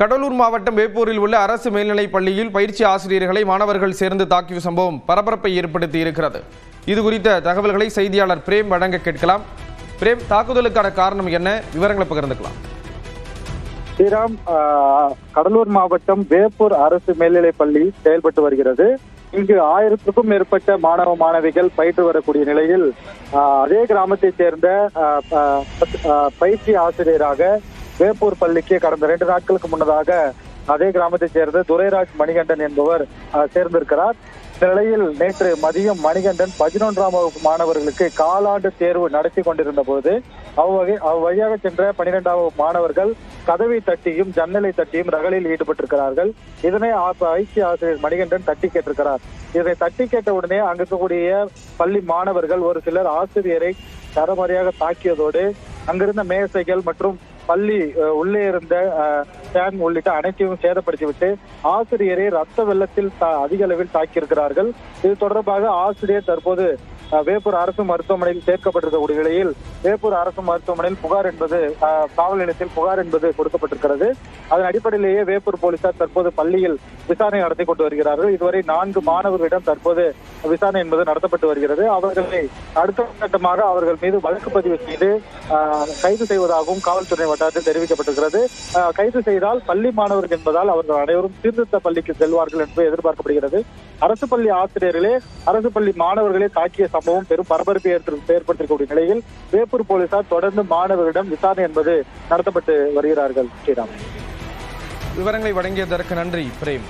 கடலூர் மாவட்டம் வேப்பூரில் உள்ள அரசு மேல்நிலைப் பள்ளியில் பயிற்சி ஆசிரியர்களை மாணவர்கள் சேர்ந்து தாக்கிய சம்பவம் பரபரப்பை ஏற்படுத்தி இருக்கிறது. இது குறித்த தகவல்களை செய்தியாளர் பிரேம் வழங்க கேட்கலாம். பிரேம் தாக்குதலுக்கான காரணம் என்ன? விவரங்களை பகிர்ந்துக்கலாம். ஸ்ரீராம் ஆஹ், கடலூர் மாவட்டம் வேப்பூர் அரசு மேல்நிலைப் பள்ளி செயல்பட்டு வருகிறது. இங்கு ஆயிரத்துக்கும் மேற்பட்ட மாணவ மாணவிகள் பயின்று வரக்கூடிய நிலையில் ஆஹ், அதே கிராமத்தைச் சேர்ந்த பயிற்சி ஆசிரியராக வேப்பூர் பள்ளிக்கு கடந்த ரெண்டு நாட்களுக்கு முன்னதாக அதே கிராமத்தைச் சேர்ந்த துரைராஜ் மணிகண்டன் என்பவர் சேர்ந்திருக்கிறார். இந்த நிலையில் நேற்று மதியம் மணிகண்டன் பதினொன்றாம் வகுப்பு மாணவர்களுக்கு காலாண்டு தேர்வு நடத்தி கொண்டிருந்த போது அவ்வகை அவ்வழியாக சென்ற பனிரெண்டாம் வகுப்பு மாணவர்கள் கதவை தட்டியும் ஜன்னலை தட்டியும் ரகளில் ஈடுபட்டிருக்கிறார்கள். இதனை ஆ- ஐக்கிய ஆசிரியர் மணிகண்டன் தட்டி கேட்டிருக்கிறார். இதனை தட்டி கேட்ட உடனே அங்கிருக்கக்கூடிய பள்ளி மாணவர்கள் ஒரு சிலர் ஆசிரியரை தரமறையாக தாக்கியதோடு அங்கிருந்த மேசைகள் மற்றும் பள்ளி உள்ளே இருந்த ஃபேன் உள்ளிட்ட அனைத்தையும் சேதப்படுத்திவிட்டு ஆசிரியரை ரத்த வெள்ளத்தில் தா- அதிக அளவில் தாக்கியிருக்கிறார்கள். இது தொடர்பாக ஆசிரியர் தற்போது வேப்பூர் அரசு மருத்துவமனையில் சேர்க்கப்பட்டிருக்கக்கூடிய நிலையில் வேப்பூர் அரசு மருத்துவமனையில் புகார் என்பது காவல் நிலையத்தில் புகார் என்பது கொடுக்கப்பட்டிருக்கிறது. அதன் அடிப்படையிலேயே வேப்பூர் போலீசார் தற்போது பள்ளியில் விசாரணை நடத்தி கொண்டு வருகிறார்கள். இதுவரை நான்கு மாணவர்களிடம் தற்போது விசாரணை என்பது நடத்தப்பட்டு வருகிறது. அவர்களை அடுத்த கட்டமாக அவர்கள் மீது வழக்கு பதிவு செய்து கைது செய்வதாகவும் காவல்துறை வட்டாரத்தில் தெரிவிக்கப்பட்டிருக்கிறது. கைது செய்தால் பள்ளி மாணவர்கள் என்பதால் அவர்கள் அனைவரும் சீர்திருத்த பள்ளிக்கு செல்வார்கள் என்று எதிர்பார்க்கப்படுகிறது. அரசு பள்ளி ஆசிரியர்களே அரசு பள்ளி மாணவர்களே தாக்கிய சம்பவம் பெரும் பரபரப்பை ஏற்படுத்தி- நிலையில் வேப்பூர் போலீசார் தொடர்ந்து மாணவர்களிடம் விசாரணை என்பது நடத்தப்பட்டு வருகிறார்கள். ஸ்ரீராம். விவரங்களை வழங்கியதற்கு நன்றி பிரேம்.